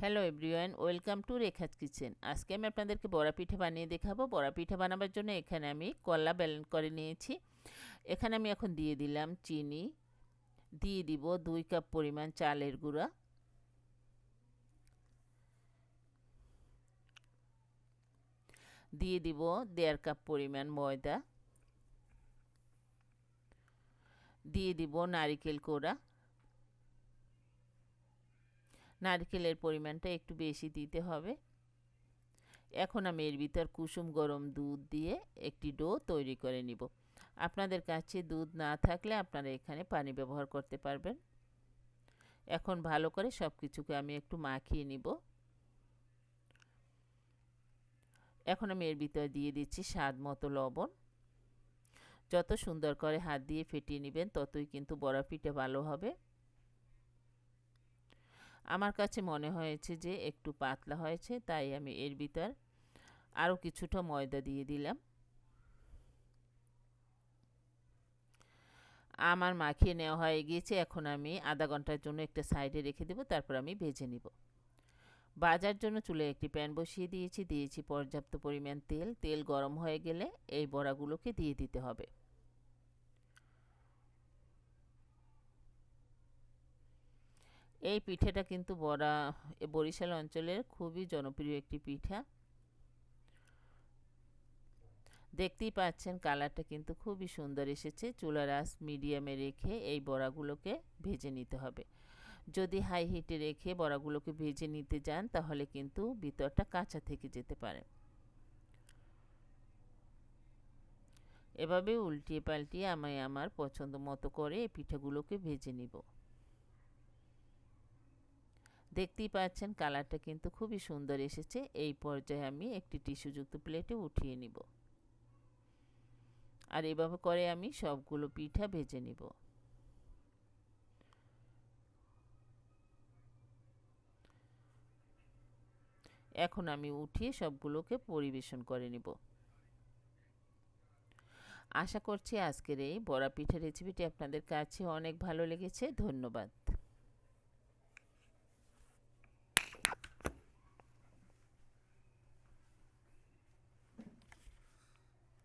Hello everyone welcome to Rekha's kitchen আজকে আমি আপনাদেরকে বড়া পিঠে বানিয়ে দেখাবো। বড়া পিঠে বানাবার জন্য এখানে আমি কলা ব্যালেন্স করে নিয়েছি। এখানে আমি এখন দিয়ে দিলাম চিনি। দিয়ে দিব দুই কাপ পরিমাণ চালের গুঁড়া। দিয়ে দিব দেড় কাপ পরিমাণ ময়দা। দিয়ে দিব নারিকেল কোড়া। নারকেলের পরিমাণটা একটু বেশি দিতে হবে। এখন আমি এর ভিতর কুসুম গরম দুধ দিয়ে একটি ডো তৈরি করে নিব। আপনাদের কাছে দুধ না থাকলে আপনারা এখানে পানি ব্যবহার করতে পারবেন। এখন ভালো করে সব কিছুকে আমি একটু মাখিয়ে নিব। এখন আমি এর ভিতরে দিয়ে দিচ্ছি স্বাদ মতো লবণ। যত সুন্দর করে হাত দিয়ে ফেটিয়ে নেবেন, ততই কিন্তু বড়া পিঠে ভালো হবে। আমার কাছে মনে হয়েছে যে একটু পাতলা হয়েছে, তাই আমি এর ভিতর আরও কিছুটা ময়দা দিয়ে দিলাম। আমার মাখিয়ে নেওয়া হয়ে গিয়েছে, এখন আমি আধা ঘণ্টার জন্য একটা সাইডে রেখে দেবো, তারপর আমি ভেজে নিব। বাজার জন্য চুলে একটি প্যান বসিয়ে দিয়েছি দিয়েছি পর্যাপ্ত পরিমাণ তেল। তেল গরম হয়ে গেলে এই বড়াগুলোকে দিয়ে দিতে হবে। এই পিঠেটা কিন্তু বড়া বরিশাল অঞ্চলের খুবই জনপ্রিয় একটি পিঠা। দেখতেই পাচ্ছেন কালারটা কিন্তু খুবই সুন্দর এসেছে। চুলার আস মিডিয়ামে রেখে এই বড়াগুলোকে ভেজে নিতে হবে। যদি হাই হিটে রেখে বড়াগুলোকে ভেজে নিতে যান, তাহলে কিন্তু ভিতরটা কাঁচা থেকে যেতে পারে। এভাবে উল্টিয়ে পাল্টিয়ে আমি আমার পছন্দ মতো করে এই পিঠাগুলোকে ভেজে নিব। দেখতেই পাচ্ছেন কালারটা কিন্তু খুবই সুন্দর এসেছে। এই পর্যায়ে আমি একটি টিস্যুযুক্ত প্লেটে উঠিয়ে নিব। আর এভাবে করে আমি সবগুলো পিঠা ভেজে নিব। এখন আমি উঠিয়ে সবগুলোকে পরিবেশন করে নিব। আশা করছি আজকের এই বড়া পিঠা রেসিপিটি আপনাদের কাছে অনেক ভালো লেগেছে। ধন্যবাদ।